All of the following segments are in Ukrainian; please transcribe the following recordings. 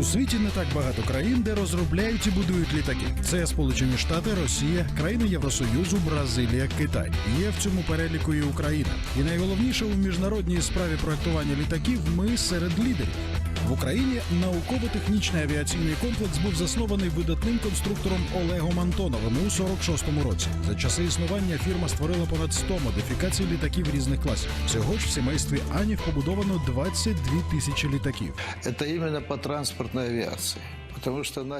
У світі не так багато країн, де розробляють і будують літаки. Це Сполучені Штати, Росія, країни Євросоюзу, Бразилія, Китай. Є в цьому переліку і Україна. І найголовніше у міжнародній справі проектування літаків ми серед лідерів. В Україні науково-технічний авіаційний комплекс був заснований видатним конструктором Олегом Антоновим у 46-му році. За часи існування фірма створила понад 100 модифікацій літаків різних класів. Всього ж в сімействі Анів побудовано 22 тисячі літаків. Это именно по транспортной авиации. Что началась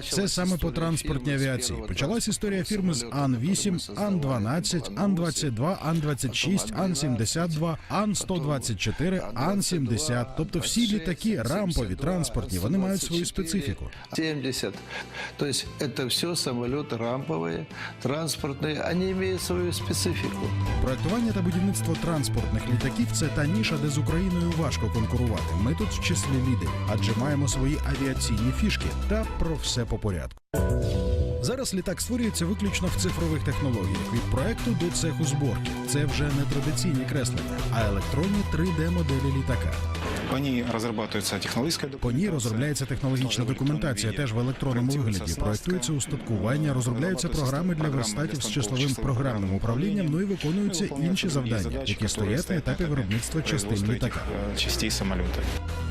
Це саме по история транспортній фирмы с авіації. первого Почалась історія фірми з транспортного Ан-8, самолета, Ан-12, Ан-22, Ан-26, Ан-72, Ан-124, Ан-70. Тобто всі літаки рампові, транспортні, вони мають свою специфіку. 70. То есть это все самолеты рамповые, транспортные, они имеют свою специфику. Проектування та будівництво транспортних літаків це та ніша, де з Україною важко конкурувати. Ми тут в числі лідерів, адже маємо свої авіаційні фішки. Та про все по порядку. Зараз літак створюється виключно в цифрових технологіях від проекту до цеху зборки. Це вже не традиційні креслення, а електронні 3D-моделі літака. По ней разрабатывается технологическая По ній розробляється технологічна документація, теж в електронному вигляді. Проектується устаткування, розробляються програми для верстатів з числовим програмним управлінням. Ну і виконуються інші завдання, які стоять на етапі виробництва частин літака.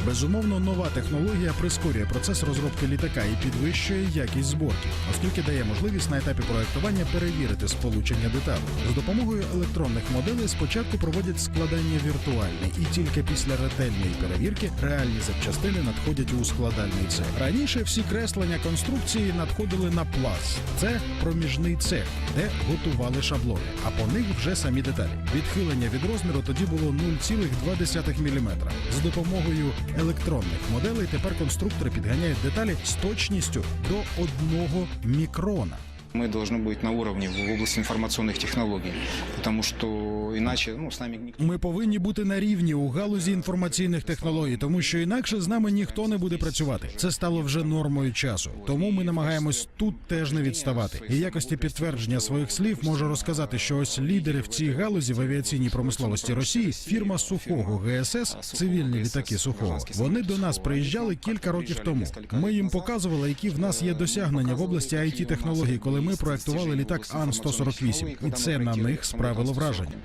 Безумовно, нова технологія прискорює процес розробки літака і підвищує якість зборки, оскільки дає можливість на етапі проектування перевірити сполучення деталей. З допомогою електронних моделей спочатку проводять складання віртуальне, і тільки після ретельної перевірки реальні запчастини надходять у складальний цех. Раніше всі креслення конструкції надходили на пласт. Це проміжний цех, де готували шаблони, а по них вже самі деталі. Відхилення від розміру тоді було 0,2 мм. З допомогою електронних моделей тепер конструктори підганяють деталі з точністю до одного мікрона Мы должны быть на уровне в области информационных технологий, потому что иначе ну, с нами никто Ми повинні бути на рівні у галузі інформаційних технологій, тому що інакше з нами ніхто не буде працювати. Це стало вже нормою часу. Тому ми намагаємось тут теж не відставати. І в якості підтвердження своїх слів можу розказати, що ось лідери в цій галузі в авіаційній промисловості Росії, фірма Сухого ГСС, цивільні літаки Сухого. Вони до нас приїжджали кілька років тому. Ми їм показували, які в нас є досягнення в області it технологій, коли ми проектували літак Ан 148 і це на них справило враження.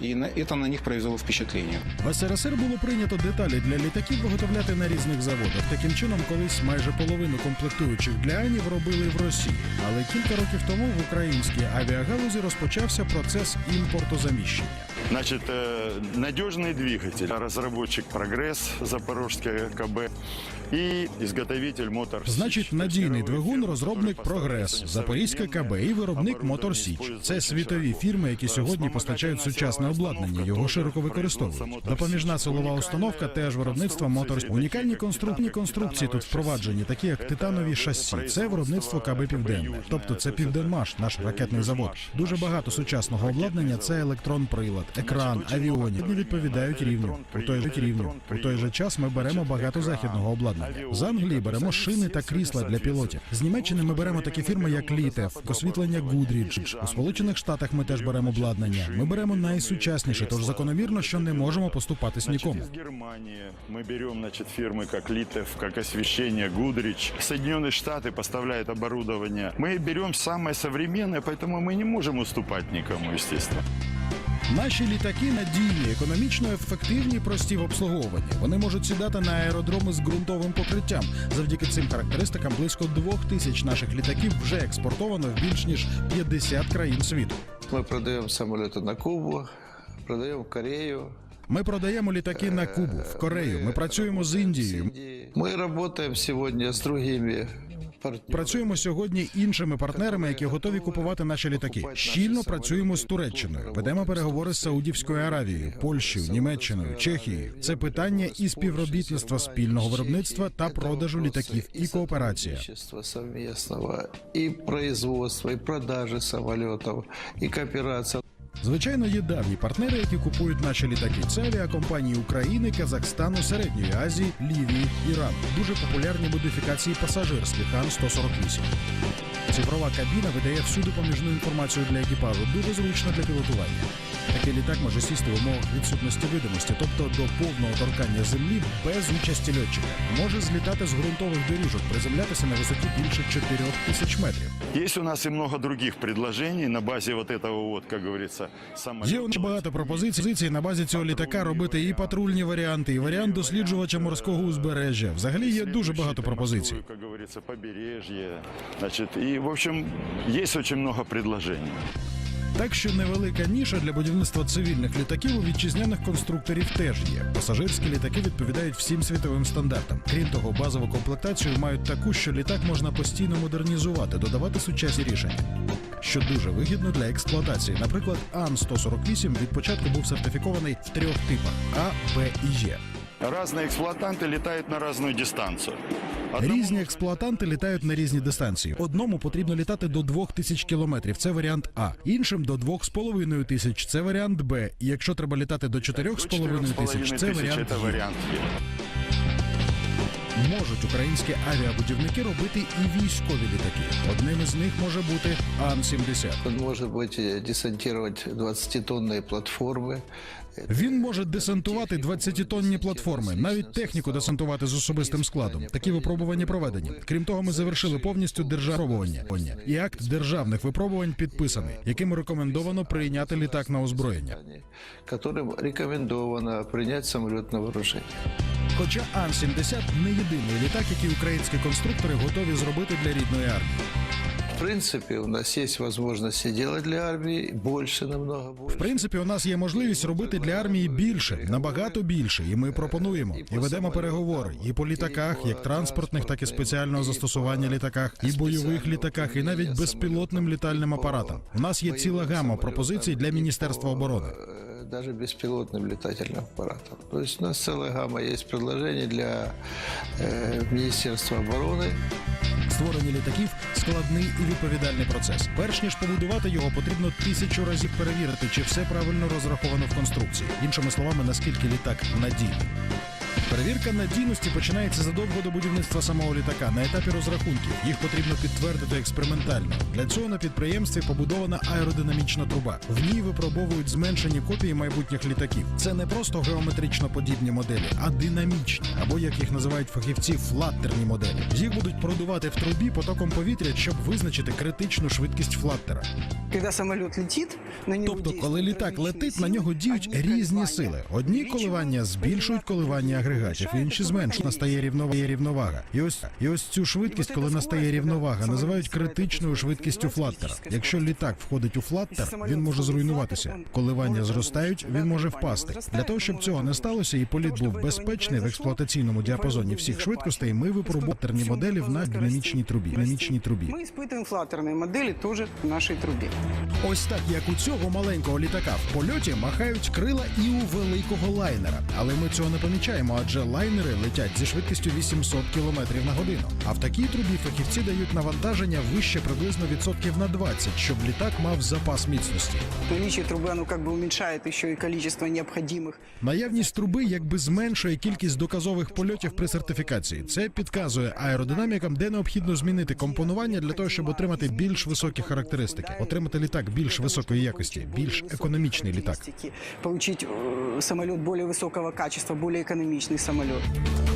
И на, это на них произвело впечатление. В СРСР було прийнято деталі для літаків виготовляти на різних заводах. Таким чином, колись майже половину комплектуючих для Анів робили в Росії. Але кілька років тому в українській авіагалузі розпочався процес імпортозаміщення. Значит, э, надежный двигатель, разработчик «Прогресс», Запорожская КБ и изготовитель «Мотор Сич». Значить, То есть надійний мировые двигун, фирмы, розробник которые Прогрес, поставляют Запорізька КБ і виробник Мотор Січ. Це світові фірми, які сьогодні постачають сучасне обладнання. Його широко використовують. Допоміжна силова установка теж виробництво Мотор Унікальні конструктивні конструкції тут впроваджені, такі як титанові шасі. Це виробництво КБ Південне, тобто це Південмаш, наш ракетний завод. Дуже багато сучасного обладнання. Це електрон прилад, екран, авіоні. Вони відповідають рівню. У той же рівню. У той же час ми беремо багато західного обладнання. З Англії беремо шини та крісла для пілотів. З Німеччини ми беремо такі фірми, як Літев, освітлення Гудрідж. У Сполучених Штатах ми теж беремо обладнання. Ми беремо найсучасніше, тож закономірно, що не можемо поступатись Значит, нікому. из Германии мы берем значит, фирмы как Литев, как Освещение, Гудрич. Соединенные Штаты поставляют оборудование. Мы берем самое современное, поэтому мы не можем уступать никому, естественно. Наші літаки надійні, економічно ефективні, прості в обслуговуванні. Вони можуть сідати на аеродроми з ґрунтовим покриттям. Завдяки цим характеристикам близько двох тисяч наших літаків вже експортовано в більш ніж 50 країн світу. Мы продаем самолеты на Кубу, продаем в Корею. Ми продаємо літаки на Кубу, в Корею. Ми працюємо з Індією. Мы работаем сегодня с другими. Працюємо сьогодні іншими партнерами, які готові купувати наші літаки. Щільно працюємо з Туреччиною. Ведемо переговори з Саудівською Аравією, Польщею, Німеччиною, Чехією. Це питання і співробітництва спільного виробництва та продажу літаків і кооперація. И производства, и продажи самолетов, и кооперация. Звичайно, є давні партнери, які купують наші літаки. Це авіакомпанії України, Казахстану, Середньої Азії, Лівії, Ірану. Дуже популярні модифікації пасажирських Ан 148 Цифрова кабіна видає всюди поміжну інформацію для екіпажу, дуже зручно для пілотування. Такий літак може сісти в умовах відсутності видимості, тобто до повного торкання землі без участі льотчика. Може злітати з ґрунтових доріжок, приземлятися на висоті більше 4 тисяч метрів. Есть у нас и много других предложений на базе вот этого вот, как говорится, самолета. Є у нас багато пропозицій на базі цього літака робити і патрульні варіанти, і варіант досліджувача морського узбережжя. Взагалі є дуже багато пропозицій. Как говорится, побережье. Значит, и, в общем, есть очень много предложений. Так що невелика ніша для будівництва цивільних літаків у вітчизняних конструкторів теж є. Пасажирські літаки відповідають всім світовим стандартам. Крім того, базову комплектацію мають таку, що літак можна постійно модернізувати, додавати сучасні рішення. Що дуже вигідно для експлуатації. Наприклад, Ан-148 від початку був сертифікований в трьох типах А, Б і Є. Разные эксплуатанты летают на разную дистанцию. Різні експлуатанти літають на різні дистанції. Одному потрібно літати до 2000 кілометрів. Це варіант А. Іншим до 2,5 тисяч. Це варіант Б. І якщо треба літати до 4,5 тисяч, це варіант Е Можуть українські авіабудівники робити і військові літаки. Одним із них може бути Ан-70. Он может быть э, десантировать 20-тонные платформы. Він може десантувати 20-тонні платформи, навіть техніку десантувати з особистим складом. Такі випробування проведені. Крім того, ми завершили повністю державування. І акт державних випробувань підписаний, яким рекомендовано прийняти літак на озброєння. которым рекомендовано принять самолет на вооружение. Хоча Ан-70 не єдиний літак, який українські конструктори готові зробити для рідної армії. В принципе, у нас есть возможности делать для армии больше, намного В принципі, у нас є можливість робити для армії більше, набагато більше, і ми пропонуємо і ведемо переговори і по літаках, як транспортних, так і спеціального застосування літаках, і бойових літаках, і навіть безпілотним літальним апаратам. У нас є ціла гама пропозицій для міністерства оборони Э, Даже беспилотным летательным аппаратом. То есть у нас целая гамма есть предложений для э, Министерства обороны. Створення літаків складний і відповідальний процес. Перш ніж побудувати його, потрібно тисячу разів перевірити, чи все правильно розраховано в конструкції. Іншими словами, наскільки літак надійний. Перевірка надійності починається задовго до будівництва самого літака на етапі розрахунків. Їх потрібно підтвердити експериментально. Для цього на підприємстві побудована аеродинамічна труба. В ній випробовують зменшені копії майбутніх літаків. Це не просто геометрично подібні моделі, а динамічні, або як їх називають фахівці, флаттерні моделі. Їх будуть продувати в трубі потоком повітря, щоб визначити критичну швидкість флаттера. Когда самолет летит, на него Тобто, коли літак летить, на нього діють різні сили. Одні коливання збільшують коливання агрегатів, інші зменшують. Настає рівновага. є рівновага. І ось і ось цю швидкість, коли настає рівновага, називають критичною швидкістю флаттера. Якщо літак входить у флаттер, він може зруйнуватися. Коливання зростають, він може впасти. Для того щоб цього не сталося, і політ був безпечний в експлуатаційному діапазоні всіх швидкостей. Ми випробували моделі в на динамічній трубі. Динамічній трубі. Мы испытываем флаттерные модели тоже в нашей трубе. Ось так, як у цього маленького літака в польоті махають крила і у великого лайнера. Але ми цього не помічаємо, адже лайнери летять зі швидкістю 800 км на годину. А в такій трубі фахівці дають навантаження вище приблизно відсотків на 20, щоб літак мав запас міцності. Наличие трубы, оно как бы уменьшает еще и количество необходимых Наявність труби якби зменшує кількість доказових польотів при сертифікації. Це підказує аеродинамікам, де необхідно змінити компонування для того, щоб отримати більш високі характеристики, отримати літак більш високої якості, більш економічний літак. характеристики, Получить э, самолет более высокого качества, более экономичный самолет.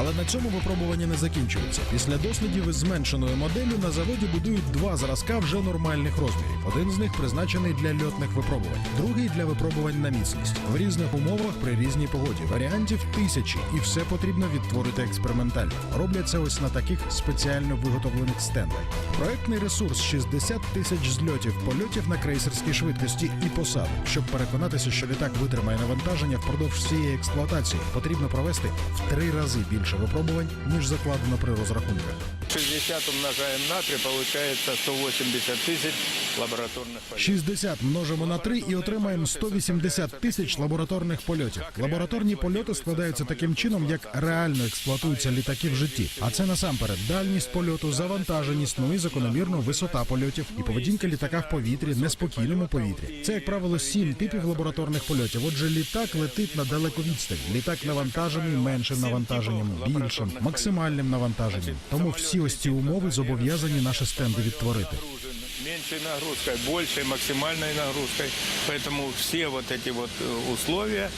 Але на цьому випробування не закінчується. Після дослідів із зменшеною моделлю на заводі будують два зразка вже нормальних розмірів. Один з них призначений для льотних випробувань, другий для випробувань на міцність в різних умовах при різній погоді. Варіантів тисячі, і все потрібно відтворити експериментально. Роблять це ось на таких спеціально виготовлених стендах. Проектний ресурс 60 тисяч зльотів, польотів на крейсерській швидкості і посадок. Щоб переконатися, що літак витримає навантаження впродовж всієї експлуатації, потрібно провести в три рази більше випробувань ніж закладено при розрахунках. 60 умножаем на 3, получается 180 тысяч лабораторных полетов. 60 множимо на 3 і отримаємо 180 тисяч лабораторних польотів. Лабораторні польоти складаються таким чином, як реально експлуатуються літаки в житті. А це насамперед дальність польоту, завантаженість, ну і закономірно висота польотів і поведінка літака в повітрі, неспокійному повітрі. Це як правило сім типів лабораторних польотів. Отже, літак летить на далеку відстань. Літак навантажений меншим навантаженням, більшим, максимальним навантаженням. Тому всі ось ці ці умови зобов'язані наші стенди відтворити. Нагружен меньшей нагрузкой, большей максимальной нагрузкой. Поэтому все вот эти вот э, условия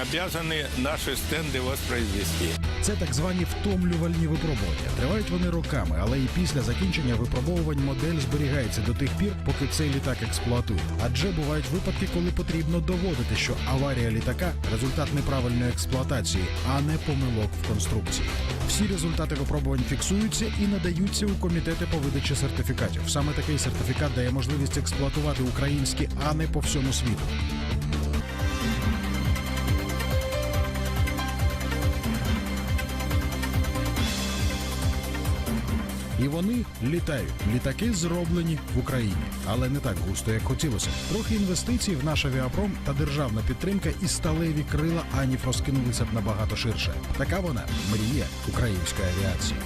обязаны наши стенды воспроизвести. Це так звані втомлювальні випробування. Тривають вони роками, але і після закінчення випробовувань модель зберігається до тих пір, поки цей літак експлуатують. Адже бувають випадки, коли потрібно доводити, що аварія літака результат неправильної експлуатації, а не помилок в конструкції. Всі результати випробувань фіксуються і надаються у комітети по видачі сертифікатів. Саме такий сертифікат дає можливість експлуатувати українські, а не по всьому світу. І вони літають. Літаки зроблені в Україні, але не так густо, як хотілося. Трохи інвестицій в наш авіапром та державна підтримка і сталеві крила ані розкинулися б набагато ширше. Така вона мрія української авіації.